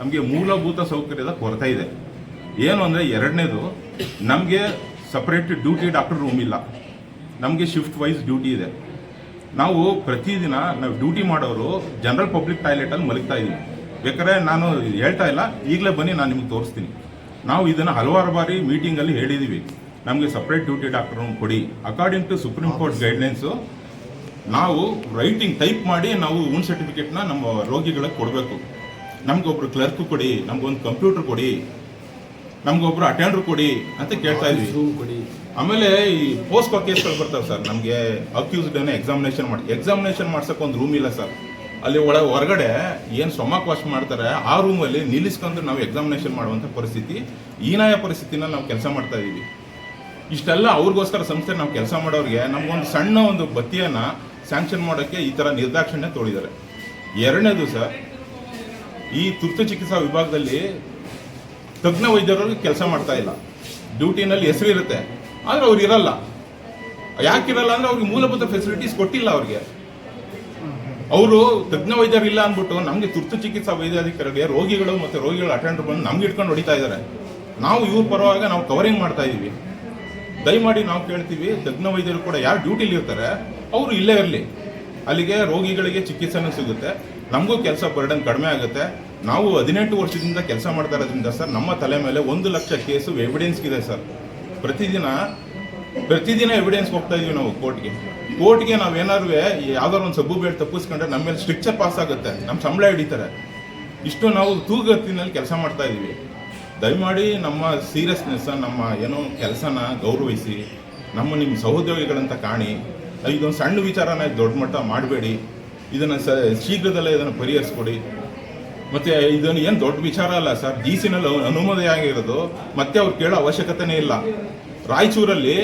ನಮಗೆ ಮೂಲಭೂತ ಸೌಕರ್ಯದ ಕೊರತೆ ಇದೆ. ಏನು ಅಂದರೆ ಎರಡನೇದು ನಮಗೆ ಸಪ್ರೇಟ್ ಡ್ಯೂಟಿ ಡಾಕ್ಟರ್ ರೂಮ್ ಇಲ್ಲ. ನಮಗೆ ಶಿಫ್ಟ್ ವೈಸ್ ಡ್ಯೂಟಿ ಇದೆ. ನಾವು ಪ್ರತಿದಿನ ನಾವು ಡ್ಯೂಟಿ ಮಾಡೋರು ಜನರಲ್ ಪಬ್ಲಿಕ್ ಟಾಯ್ಲೆಟಲ್ಲಿ ಮಲಗ್ತಾ ಇದ್ದೀವಿ. ಬೇಕಾದ್ರೆ ನಾನು ಹೇಳ್ತಾ ಇಲ್ಲ ಈಗಲೇ ಬನ್ನಿ ನಾನು ನಿಮ್ಗೆ ತೋರಿಸ್ತೀನಿ. ನಾವು ಇದನ್ನು ಹಲವಾರು ಬಾರಿ ಮೀಟಿಂಗಲ್ಲಿ ಹೇಳಿದ್ದೀವಿ ನಮಗೆ ಸಪ್ರೇಟ್ ಡ್ಯೂಟಿ ಡಾಕ್ಟರ್ ರೂಮ್ ಕೊಡಿ. According to supreme court guidelines ನಾವು ರೈಟಿಂಗ್ ಟೈಪ್ ಮಾಡಿ ನಾವು ಊನ್ ಸರ್ಟಿಫಿಕೇಟ್ನ ನಮ್ಮ ರೋಗಿಗಳಿಗೆ ಕೊಡಬೇಕು. ನಮ್ಗೊಬ್ರು ಕ್ಲರ್ಕ್ ಕೊಡಿ ನಮ್ಗೊಂದು ಕಂಪ್ಯೂಟರ್ ಕೊಡಿ ನಮ್ಗೊಬ್ರು ಅಟೆಂಡರ್ ಕೊಡಿ ಅಂತ ಕೇಳ್ತಾ ಇದ್ವಿ. ರೂಮ್ ಕೊಡಿ. ಆಮೇಲೆ ಈ ಪೋಸ್ಟ್ ಕೇಸ್ಗಳು ಬರ್ತಾವೆ ಸರ್ ನಮಗೆ ಅಕ್ಯೂಸ್ಡ್ ಎಕ್ಸಾಮಿನೇಷನ್ ಮಾಡಿ ಎಕ್ಸಾಮಿನೇಷನ್ ಮಾಡ್ಸಕ್ಕೆ ಒಂದು ರೂಮ್ ಇಲ್ಲ ಸರ್ ಅಲ್ಲಿ ಒಳ ಹೊರಗಡೆ ಏನು ಸ್ಟೊಮಕ್ ವಾಶ್ ಮಾಡ್ತಾರೆ ಆ ರೂಮಲ್ಲಿ ನಿಲ್ಲಿಸ್ಕೊಂಡು ನಾವು ಎಕ್ಸಾಮಿನೇಷನ್ ಮಾಡುವಂಥ ಪರಿಸ್ಥಿತಿ ಈನಾಯ ಪರಿಸ್ಥಿತಿನ ನಾವು ಕೆಲಸ ಮಾಡ್ತಾ ಇದ್ದೀವಿ. ಇಷ್ಟೆಲ್ಲ ಅವ್ರಿಗೋಸ್ಕರ ಸಂಸ್ಥೆ ನಾವು ಕೆಲಸ ಮಾಡೋರಿಗೆ ನಮಗೊಂದು ಸಣ್ಣ ಒಂದು ಬತ್ತಿಯನ್ನು ಸ್ಯಾಂಕ್ಷನ್ ಮಾಡೋಕ್ಕೆ ಈ ಥರ ನಿರ್ದಾಕ್ಷಿಣ್ಯ ತೋಳಿದ್ದಾರೆ ಎರಡನೇದು ಸರ್ ಈ ತುರ್ತು ಚಿಕಿತ್ಸಾ ವಿಭಾಗದಲ್ಲಿ ತಜ್ಞ ವೈದ್ಯರು ಕೆಲಸ ಮಾಡ್ತಾ ಇಲ್ಲ. ಡ್ಯೂಟಿನಲ್ಲಿ ಹೆಸರು ಇರುತ್ತೆ. ಆದ್ರೆ ಅವ್ರು ಇರಲ್ಲ. ಯಾಕಿರಲ್ಲ ಅಂದ್ರೆ ಅವ್ರಿಗೆ ಮೂಲಭೂತ ಫೆಸಿಲಿಟೀಸ್ ಕೊಟ್ಟಿಲ್ಲ ಅವ್ರಿಗೆ. ಅವರು ತಜ್ಞ ವೈದ್ಯರು ಇಲ್ಲ ಅಂದ್ಬಿಟ್ಟು ನಮಗೆ ತುರ್ತು ಚಿಕಿತ್ಸಾ ವೈದ್ಯಾಧಿಕಾರಿಗೆ ರೋಗಿಗಳು ಮತ್ತೆ ರೋಗಿಗಳ ಅಟೆಂಡರ್ ಬಂದು ನಮ್ಗೆ ಇಟ್ಕೊಂಡು ಹೊಡಿತಾ ಇದ್ದಾರೆ. ನಾವು ಇವ್ರ ಪರವಾಗಿ ನಾವು ಕವರಿಂಗ್ ಮಾಡ್ತಾ ಇದೀವಿ. ದಯಮಾಡಿ ನಾವು ಕೇಳ್ತೀವಿ, ತಜ್ಞ ವೈದ್ಯರು ಕೂಡ ಯಾರು ಡ್ಯೂಟಿಲಿ ಇರ್ತಾರೆ, ಅವರು ಇಲ್ಲೇ ಇರಲಿ. ಅಲ್ಲಿಗೆ ರೋಗಿಗಳಿಗೆ ಚಿಕಿತ್ಸೆನೂ ಸಿಗುತ್ತೆ. ನಮಗೂ ಕೆಲಸ ಬರ್ಡನ್ ಕಡಿಮೆ ಆಗುತ್ತೆ. ನಾವು ಹದಿನೆಂಟು ವರ್ಷದಿಂದ ಕೆಲಸ ಮಾಡ್ತಾ ಇರೋದ್ರಿಂದ ಸರ್, ನಮ್ಮ ತಲೆ ಮೇಲೆ ಒಂದು ಲಕ್ಷ ಕೇಸು ಎವಿಡೆನ್ಸ್ ಇದೆ ಸರ್. ಪ್ರತಿದಿನ ಪ್ರತಿದಿನ ಎವಿಡೆನ್ಸ್ ಹೋಗ್ತಾ ಇದೀವಿ ನಾವು ಕೋರ್ಟ್ಗೆ. ಕೋರ್ಟ್ಗೆ ನಾವೇನಾದ್ರು ಯಾವ್ದಾದ್ರು ಒಂದು ಸಬ್ಬು ಬೇಡ ತಪ್ಪಿಸ್ಕೊಂಡ್ರೆ ನಮ್ಮ ಮೇಲೆ ಸ್ಟ್ರಿಕ್ಚರ್ ಪಾಸ್ ಆಗುತ್ತೆ. ನಮ್ಮ ಸಂಬಳ ಹಿಡಿತಾರೆ. ಇಷ್ಟು ನಾವು ತೂಗತ್ತಿನಲ್ಲಿ ಕೆಲಸ ಮಾಡ್ತಾ ಇದೀವಿ. ದಯಮಾಡಿ ನಮ್ಮ ಸೀರಿಯಸ್ನೆಸ್ ನಮ್ಮ ಏನೋ ಕೆಲಸನ ಗೌರವಿಸಿ, ನಮ್ಮ ನಿಮ್ಮ ಸಹೋದ್ಯೋಗಿಗಳಂತ ಕಾಣಿ. ಇದೊಂದು ಸಣ್ಣ ವಿಚಾರನ ದೊಡ್ಡ ಮಟ್ಟ ಮಾಡಬೇಡಿ. ಇದನ್ನು ಸ, ಶೀಘ್ರದಲ್ಲೇ ಇದನ್ನು ಪರಿಹರಿಸ್ಕೊಡಿ. ಮತ್ತೆ ಇದನ್ನು ಏನು ದೊಡ್ಡ ವಿಚಾರ ಅಲ್ಲ ಸರ್. ಡಿ ಸಿನಲ್ಲಿ ಅನುಮೋದಯ ಆಗಿರೋದು, ಮತ್ತೆ ಅವ್ರು ಕೇಳೋ ಅವಶ್ಯಕತೆನೇ ಇಲ್ಲ. ರಾಯಚೂರಲ್ಲಿ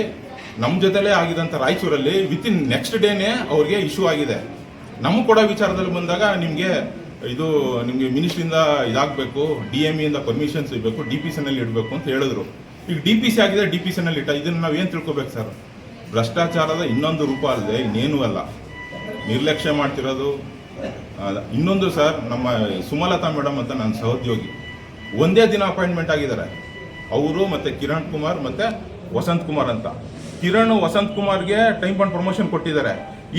ನಮ್ಮ ಜೊತೆಲೇ ಆಗಿದಂಥ ರಾಯಚೂರಲ್ಲಿ ವಿತಿನ್ ನೆಕ್ಸ್ಟ್ ಡೇನೇ ಅವ್ರಿಗೆ ಇಶ್ಯೂ ಆಗಿದೆ. ನಮ್ಗೆ ಕೊಡೋ ವಿಚಾರದಲ್ಲಿ ಬಂದಾಗ ನಿಮಗೆ ಇದು, ನಿಮಗೆ ಮಿನಿಸ್ಟ್ರಿಂದ ಇದಾಗಬೇಕು ಡಿ ಎಂ ಇಂದ ಪರ್ಮಿಷನ್ ಸಿಗಬೇಕು ಡಿ ಪಿ ಸಿನಲ್ಲಿ ಇಡಬೇಕು ಅಂತ ಹೇಳಿದ್ರು. ಈಗ ಡಿ ಪಿ ಸಿ ಆಗಿದೆ ಡಿ ಪಿ ಸಿನಲ್ಲಿ ಇಟ್ಟ, ಇದನ್ನು ನಾವು ಏನು ತಿಳ್ಕೊಬೇಕು ಸರ್? ಭ್ರಷ್ಟಾಚಾರದ ಇನ್ನೊಂದು ರೂಪ ಅಲ್ಲದೆ ಇನ್ನೇನೂ ಅಲ್ಲ. ನಿರ್ಲಕ್ಷ್ಯ ಮಾಡ್ತಿರೋದು. ಅಲ್ಲ. ಇನ್ನೊಂದು ಸರ್ ನಮ್ಮ ಸುಮಲತಾ ಮೇಡಮ್ ಅಂತ ನನ್ನ ಸಹೋದ್ಯೋಗಿ. ಒಂದೇ ದಿನ ಅಪಾಯಿಂಟ್ಮೆಂಟ್ ಆಗಿದ್ದಾರೆ. ಅವರು ಮತ್ತೆ ಕಿರಣ್ ಕುಮಾರ್ ಮತ್ತೆ ವಸಂತ್ ಕುಮಾರ್ ಅಂತ. ಕಿರಣ್ ವಸಂತ್ ಕುಮಾರ್ಗೆ ಟೈಮ್ ಬಂಡ್ ಪ್ರಮೋಷನ್ ಕೊಟ್ಟಿದ್ದಾರೆ.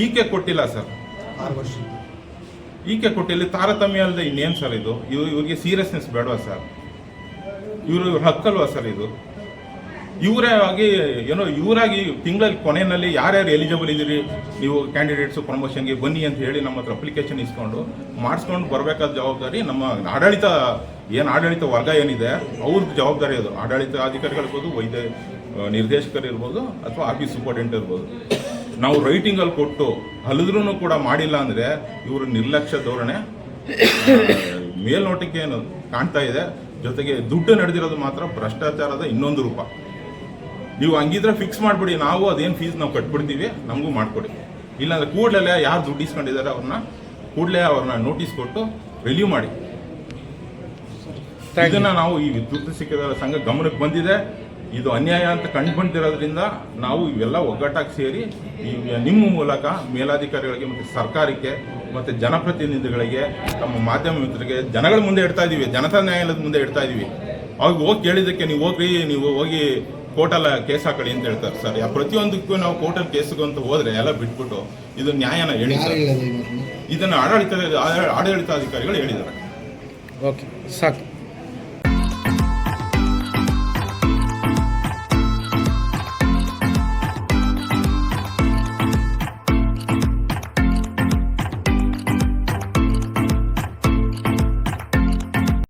ಈಕೆ ಕೊಟ್ಟಿಲ್ಲ ಸರ್ ಆರು ವರ್ಷ ಈಕೆ ಕೊಟ್ಟಿಲ್ಲ. ತಾರತಮ್ಯ ಅಲ್ಲದೆ ಇನ್ನೇನು ಸರ್ ಇದು? ಇವರಿಗೆ ಇವ್ರಿಗೆ ಸೀರಿಯಸ್ನೆಸ್ ಬೇಡವಾ ಸರ್ ಇವರು ಇವ್ರ ಹಕ್ಕಲ್ವಾ ಸರ್ ಇದು? ಇವರೇ ಆಗಿ, ಏನೋ ಇವರಾಗಿ ತಿಂಗಳ ಕೊನೆಯಲ್ಲಿ ಯಾರ್ಯಾರು ಎಲಿಜಿಬಲ್ ಇದ್ದೀರಿ, ನೀವು ಕ್ಯಾಂಡಿಡೇಟ್ಸು ಪ್ರಮೋಷನ್ಗೆ ಬನ್ನಿ ಅಂತ ಹೇಳಿ ನಮ್ಮ ಹತ್ರ ಅಪ್ಲಿಕೇಶನ್ ಇಸ್ಕೊಂಡು, ಮಾಡಿಸ್ಕೊಂಡು ಬರಬೇಕಾದ ಜವಾಬ್ದಾರಿ ನಮ್ಮ ಆಡಳಿತ, ಏನು ಆಡಳಿತ ವರ್ಗ ಏನಿದೆ ಅವ್ರದ್ದು ಜವಾಬ್ದಾರಿ ಅದು. ಆಡಳಿತ ಅಧಿಕಾರಿಗಳಿರ್ಬೋದು ವೈದ್ಯ ನಿರ್ದೇಶಕರು ಇರ್ಬೋದು, ಅಥವಾ ಆಫೀಸ್ ಸೂಪರ್ಡೆಂಟ್ ಇರ್ಬೋದು. ನಾವು ರೈಟಿಂಗಲ್ಲಿ ಕೊಟ್ಟು ಹಲಿದ್ರೂ ಕೂಡ ಮಾಡಿಲ್ಲ ಅಂದರೆ ಇವರು ನಿರ್ಲಕ್ಷ್ಯ ಧೋರಣೆ ಮೇಲ್ನೋಟಕ್ಕೆ ಏನು ಕಾಣ್ತಾ ಇದೆ. ಜೊತೆಗೆ ದುಡ್ಡು ನಡೆದಿರೋದು ಮಾತ್ರ ಭ್ರಷ್ಟಾಚಾರದ ಇನ್ನೊಂದು ರೂಪ. ನೀವು ಹಂಗಿದ್ರೆ ಫಿಕ್ಸ್ ಮಾಡಿಬಿಡಿ. ನಾವು ಅದೇನು ಫೀಸ್ ನಾವು ಕಟ್ಬಿಡ್ತೀವಿ ನಮಗೂ ಮಾಡಿಕೊಡಿ. ಇಲ್ಲಾಂದ್ರೆ ಕೂಡಲೇ ಯಾರು ದುಡ್ಡು ಇಸ್ಕೊಂಡಿದ್ದಾರೆ ಅವ್ರನ್ನ ಕೂಡಲೇ ಅವ್ರನ್ನ ನೋಟಿಸ್ ಕೊಟ್ಟು ರಿಲೀವ್ ಮಾಡಿ. ಇದನ್ನ ನಾವು ಈ ವಿದ್ಯುತ್ ಸಿಕ್ಕಿದ ಸಂಘ ಗಮನಕ್ಕೆ ಬಂದಿದೆ. ಇದು ಅನ್ಯಾಯ ಅಂತ ಕಂಡು ಬಂದಿರೋದ್ರಿಂದ ನಾವು ಇವೆಲ್ಲ ಒಗ್ಗಟ್ಟಾಗಿ ಸೇರಿ ಈ ನಿಮ್ಮ ಮೂಲಕ ಮೇಲಾಧಿಕಾರಿಗಳಿಗೆ ಮತ್ತು ಸರ್ಕಾರಕ್ಕೆ ಮತ್ತು ಜನಪ್ರತಿನಿಧಿಗಳಿಗೆ ತಮ್ಮ ಮಾಧ್ಯಮ ಮಿತ್ರರಿಗೆ ಜನಗಳ ಮುಂದೆ ಇಡ್ತಾ ಇದೀವಿ. ಜನತಾ ನ್ಯಾಯಾಲಯದ ಮುಂದೆ ಇಡ್ತಾ ಇದೀವಿ. ಅವ್ರಿಗೆ ಹೋಗಿ ಕೇಳಿದ್ದಕ್ಕೆ ನೀವು ಹೋಗ್ರಿ ನೀವು ಹೋಗಿ ಕೋರ್ಟಲ್ಲ ಕೇಸ್ ಹಾಕೊಳ್ಳಿ ಅಂತ ಹೇಳ್ತಾರೆ ಸರ್. ಯಾ- ಪ್ರತಿಯೊಂದಕ್ಕೂ ನಾವು ಕೋರ್ಟಲ್ಲಿ ಕೇಸ್ಗೆ ಅಂತ ಹೋದ್ರೆ ಎಲ್ಲ ಬಿಟ್ಬಿಟ್ಟು ಇದು ನ್ಯಾಯನ ಹೇಳಿ ಸರ್. ಇದನ್ನು ಆಡಳಿತ ಆಡಳಿತಾಧಿಕಾರಿಗಳು ಹೇಳಿದ್ದಾರೆ. ಓಕೆ ಸಾಕು.